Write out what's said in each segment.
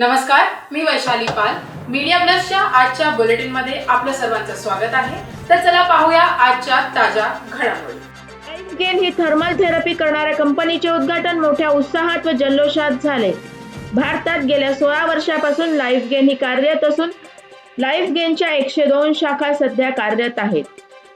नमस्कार मी वैशाली पाल. मीडिया प्लसच्या आजच्या बुलेटिनमध्ये आपलं सर्वांचं स्वागत आहे. तर चला पाहूया आजच्या ताज्या घडामोडी. लाईफ गेन ही थर्मल थेरपी करणाऱ्या कंपनीचे उद्घाटन मोठ्या उत्साहात व जल्लोषात झाले. भारतात गेल्या सोळा वर्षापासून लाईफ गेन ही कार्यरत असून लाईफ गेनच्या एकशे दोन शाखा सध्या कार्यरत आहेत.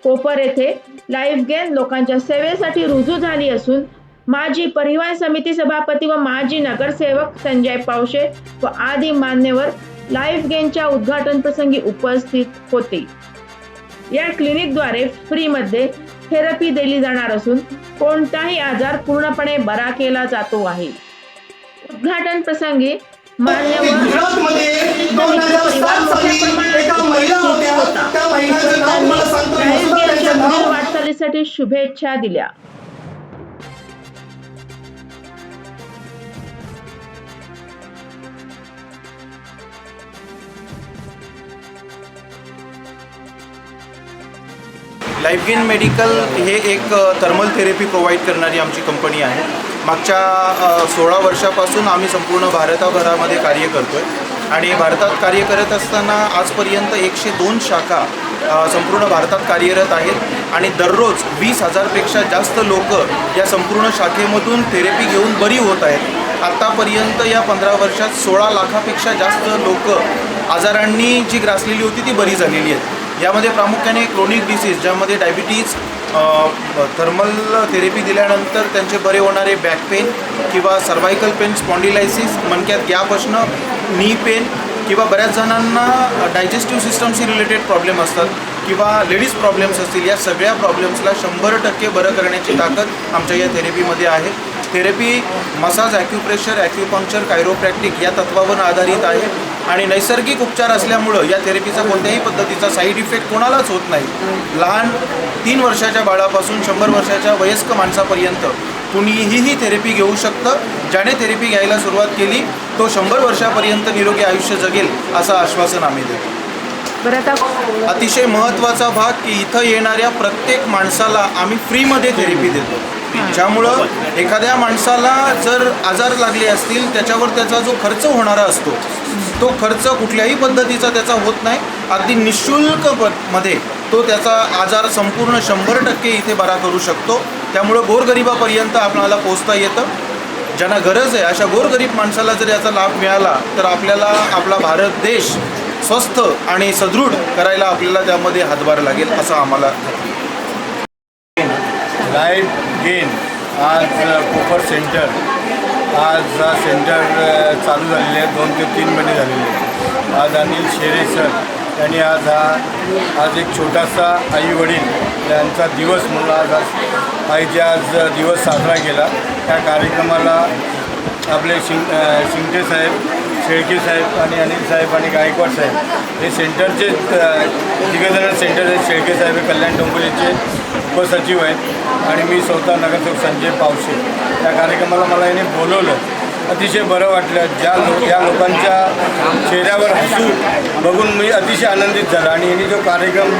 कोपर येथे लाईफ गेन लोकांच्या सेवेसाठी रुजू झाली असून माजी परिवहन समिती सभापती व माजी नगरसेवक संजय पावशे व आदी मान्यवर लाईफ गेनच्या उद्घाटन प्रसंगी उपस्थित होते. या क्लिनिकद्वारे फ्रीमध्ये थेरपी दिली जाणार असून कोणताही आजार पूर्णपणे बरा केला जातो आहे. उद्घाटन प्रसंगी मान्यवर गुजरातमध्ये दोन लाईफ गेन मेडिकल हे एक थर्मल थेरपी प्रोव्हाइड करणारी आमची कंपनी आहे. मागच्या सोळा वर्षापासून आम्ही संपूर्ण भारताभरामध्ये कार्य करतो आहे आणि भारतात कार्य करत असताना आजपर्यंत एकशे दोन शाखा संपूर्ण भारतात कार्यरत आहेत. आणि दररोज वीस हजारपेक्षा जास्त लोक या संपूर्ण शाखेमधून थेरपी घेऊन बरी होत आहेत. आत्तापर्यंत या पंधरा वर्षात सोळा लाखापेक्षा जास्त लोक आजारांनी जी ग्रासलेली होती ती बरी झालेली आहेत. यामध्ये प्रामुख्याने क्रोनिक डिसीज ज्यामध्ये डायबिटीज थर्मल थेरपी दिल्यानंतर त्यांचे बरे होणारे बॅक पेन किंवा सर्वायकल पेन स्पॉन्डिलायसिस मणक्यात गॅप असणं नी पेन किंवा बऱ्याच जणांना डायजेस्टिव्ह सिस्टमशी रिलेटेड प्रॉब्लेम असतात किंवा लेडीज प्रॉब्लेम्स असतील या सगळ्या प्रॉब्लेम्सला शंभर टक्के बरं करण्याची ताकद आमच्या या थेरपीमध्ये आहे. Therapy massage acupressure acupuncture chiropractic या तत्वावर आधारित आहे. आणि नैसर्गिक उपचार असल्यामुळं या थेरपीचा कोणत्याही पद्धतीचा साईड इफेक्ट कोणालाच होत नाही. लहान तीन वर्षाच्या बाळापासून शंभर वर्षाच्या वयस्क माणसापर्यंत कुणीही ही थेरपी घेऊ शकतं. ज्याने थेरपी घ्यायला सुरुवात केली तो शंभर वर्षापर्यंत निरोगी आयुष्य जगेल असं आश्वासन आम्ही देतो. अतिशय महत्त्वाचा भाग की इथं येणाऱ्या प्रत्येक माणसाला आम्ही फ्रीमध्ये थेरपी देतो. ज्यामुळं एखाद्या माणसाला जर आजार लागले असतील त्याच्यावर त्याचा जो खर्च होणारा असतो तो खर्च कुठल्याही पद्धतीचा त्याचा होत नाही. अगदी निशुल्कमध्ये तो त्याचा आजार संपूर्ण शंभर टक्के इथे बरा करू शकतो. त्यामुळं गोरगरिबापर्यंत आपल्याला पोचता येतं. ज्यांना गरज आहे अशा गोरगरीब माणसाला जर याचा लाभ मिळाला तर आपल्याला आपला भारत देश स्वस्थ आणि सदृढ करायला आपल्याला त्यामध्ये हातभार लागेल असं आम्हाला लाईफ गेन आज कोपर सेंटर आज हा सेंटर चालू झालेले आहे. दोन ते तीन महिने झालेले आहेत आज अनिल शेरे सर यांनी आज हा आज एक छोटासा आई वडील यांचा दिवस म्हणून आज आज आईचा आज दिवस साजरा केला. त्या कार्यक्रमाला आपले शिंग शिंगटे साहेब शेळके साहेब आणि अनिल साहेब आणि गायकवाड साहेब हे सेंटरचे तिघजण सेंटर शेळके साहेब हे कल्याण डोंबिवलीचे उपसचिव आहेत आणि मी स्वतः नगरसेवक संजय पावसे. त्या कार्यक्रमाला मला याने बोलवलं. अतिशय बरं वाटलं. ज्या लो या लोकांच्या चेहऱ्यावर हसू बघून मी अतिशय आनंदित झाला आणि यांनी जो कार्यक्रम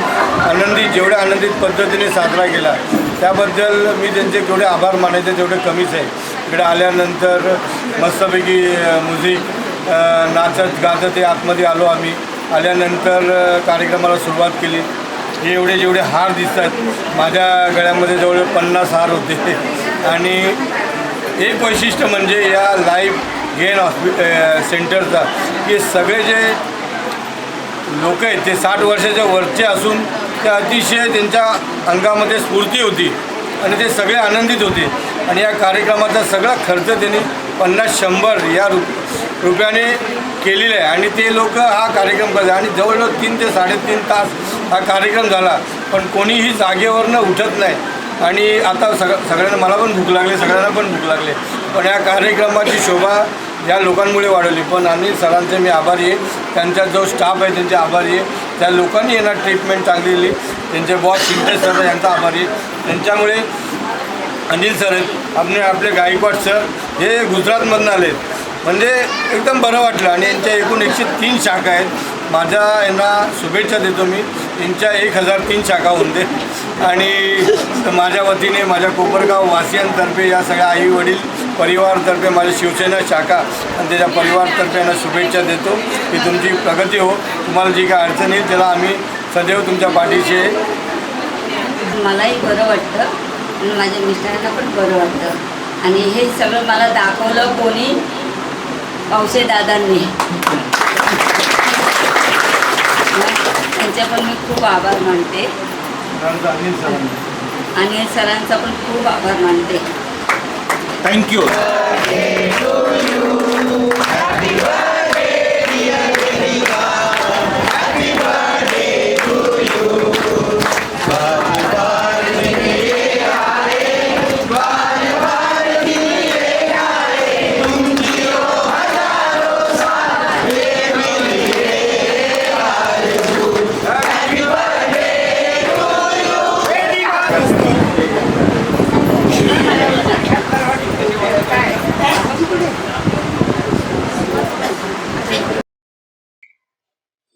आनंदी जेवढ्या आनंदित पद्धतीने साजरा केला त्याबद्दल मी त्यांचे जेवढे आभार मानायचे तेवढे कमीच आहे. इकडे आल्यानंतर मस्तपैकी म्युझिक नाचत गाजत ते आतमध्ये आलो आम्ही. आल्यानंतर कार्यक्रमाला सुरुवात केली. हे एवढे जेवढे हार दिसतात माझ्या गळ्यामध्ये जवळ पन्नास हार होते. आणि एक वैशिष्ट्य म्हणजे या लाईफ गेन हॉस्पि सेंटरचा की सगळे जे लोक आहेत ते साठ वर्षाच्या वरचे असून ते अतिशय त्यांच्या अंगामध्ये स्फूर्ती होती आणि ते सगळे आनंदित होते. आणि या कार्यक्रमाचा सगळा खर्च त्यांनी पन्नास शंभर या रु रुपयाने केलेला आहे. आणि ते लोक हा कार्यक्रम करतात. आणि जवळजवळ तीन ते साडेतीन तास हा कार्यक्रम झाला. पण कोणीही जागेवरनं उठत नाही. आणि आता सग सगळ्यांना मला पण भूक लागली सगळ्यांना पण भूक लागली. पण या कार्यक्रमाची शोभा या लोकांमुळे वाढवली. पण आणि सरांचे मी आभारी आहे. त्यांचा जो स्टाफ आहे त्यांचे आभारी आहे. त्या लोकांनी यांना ट्रीटमेंट चांगली दिली. त्यांचे बॉस शिंदे सर यांचा आभारी आहे. त्यांच्यामुळे अनिल सर आहेत आपले आपले गायकवाड सर हे गुजरातमधून आले म्हणजे एकदम बरं वाटलं. आणि यांच्या एकूण एकशे तीन शाखा आहेत. माझ्या यांना शुभेच्छा देतो मी. यांच्या एक हजार तीन शाखा होऊन दे आणि माझ्या वतीने माझ्या कोपरगाव वासियांतर्फे या सगळ्या आई वडील परिवारतर्फे माझ्या शिवसेना शाखा आणि त्याच्या परिवारतर्फे यांना शुभेच्छा देतो. की तुमची प्रगती हो. तुम्हाला जी काय अडचण येईल त्याला आम्ही सदैव तुमच्या पाठीशी आहे. मलाही बरं वाटतं. आणि माझ्या मिस्टरांना पण बरं वाटतं. आणि हे सगळं मला दाखवलं कोणी? पावसे दादांनी त्यांचे पण मी खूप आभार मानते. आणि सरांचा पण खूप आभार मानते. थँक्यू